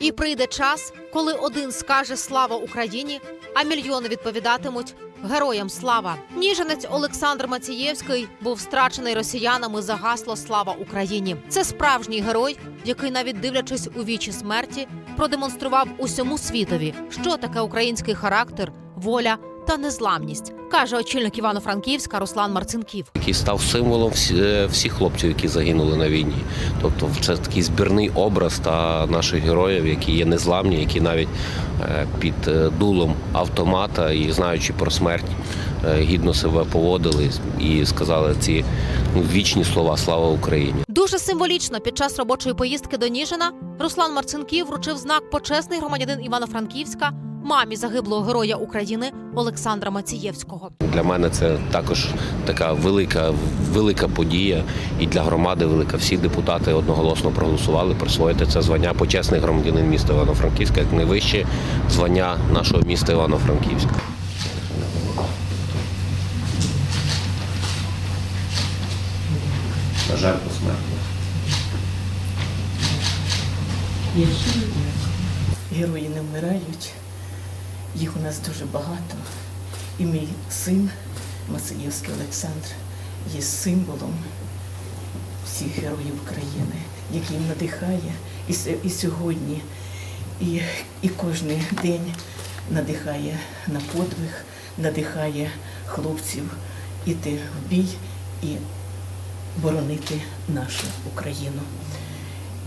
І прийде час, коли один скаже слава Україні, а мільйони відповідатимуть героям слава. Ніженець Олександр Мацієвський був страчений росіянами за гасло Слава Україні. Це справжній герой, який, навіть дивлячись у вічі смерті, продемонстрував усьому світові, що таке український характер, воля та незламність, каже очільник Івано-Франківська Руслан Марцинків. який став символом е, всіх хлопців, які загинули на війні. Тобто, це такий збірний образ та наших героїв, які є незламні, які навіть е, під е, дулом автомата і знаючи про смерть, гідно себе поводили і сказали ці ну, вічні слова Слава Україні. Дуже символічно під час робочої поїздки до Ніжина Руслан Марцинків вручив знак почесний громадянин Івано-Франківська мамі загиблого героя України Олександра Мацієвського. Для мене це також така велика, велика подія, і для громади велика. Всі депутати одноголосно проголосували присвоїти це звання почесний громадянин міста Івано-Франківська як найвище звання нашого міста Івано-Франківська. На жаль, посмертно. Герої не вмирають, їх у нас дуже багато. І мій син Мацеївський Олександр є символом всіх героїв України, який надихає і, і сьогодні, і, і кожен день надихає на подвиг, надихає хлопців іти в бій і боронити нашу Україну.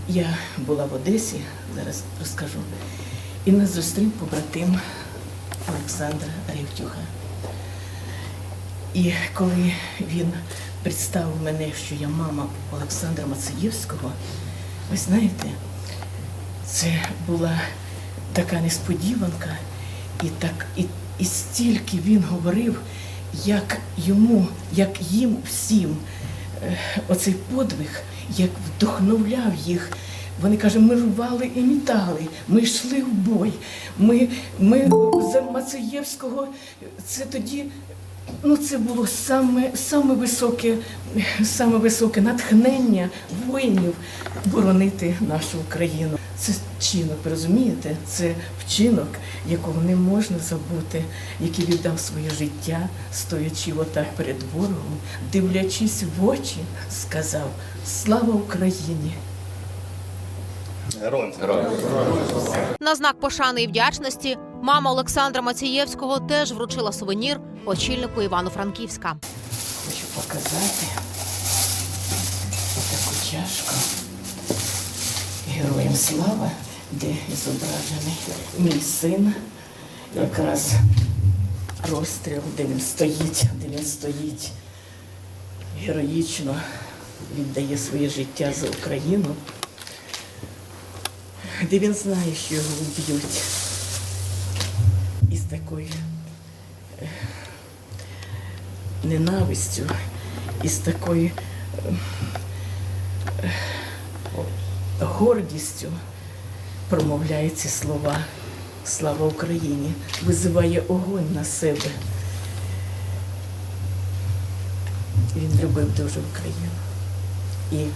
Я була в Одесі, зараз розкажу, і нас зустрів побратим Олександра Ревтюха. І коли він представив мене, що я мама Олександра Мацеївського, ви знаєте, це була така несподіванка, і так, і, і стільки він говорив, як йому, як їм всім е, оцей подвиг, як вдохновляв їх. Вони кажуть, ми рвали і мітали, ми йшли в бой. Ми, ми за Мацеєвського, це тоді, ну це було саме, саме, високе, саме високе натхнення воїнів боронити нашу Україну. Це вчинок, розумієте? Це вчинок, якого не можна забути, який віддав своє життя, стоячи отак перед ворогом, дивлячись в очі, сказав Слава Україні! На знак пошани і вдячності мама Олександра Мацієвського теж вручила сувенір очільнику Івано-Франківська. Хочу показати таку чашку. Героям слава, де зображений мій син. Якраз розстріл, де він стоїть, де він стоїть героїчно, віддає своє життя за Україну, де він знає, що його вб'ють. І з такою ненавистю і з такою е, гордістю промовляє ці слова. Слава Україні! Визиває огонь на себе. Він любив дуже Україну і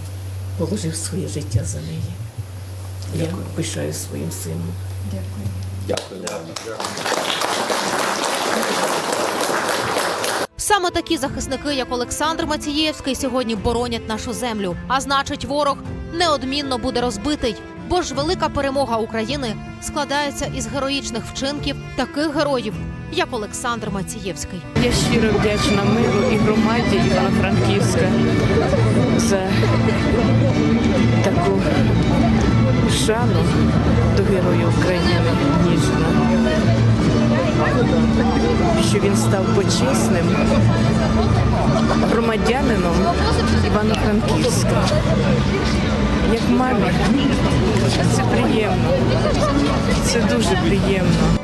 положив своє життя за неї. Я пишаю своїм сином. Дякую. Саме такі захисники, як Олександр Мацієвський, сьогодні боронять нашу землю. А значить, ворог неодмінно буде розбитий. Бо ж велика перемога України складається із героїчних вчинків таких героїв, як Олександр Мацієвський. Я щиро вдячна миру і громаді Івано-Франківська за шану до Героя України ніжно, що він став почесним громадянином Івано-Франківська. Як мамі, це приємно, це дуже приємно.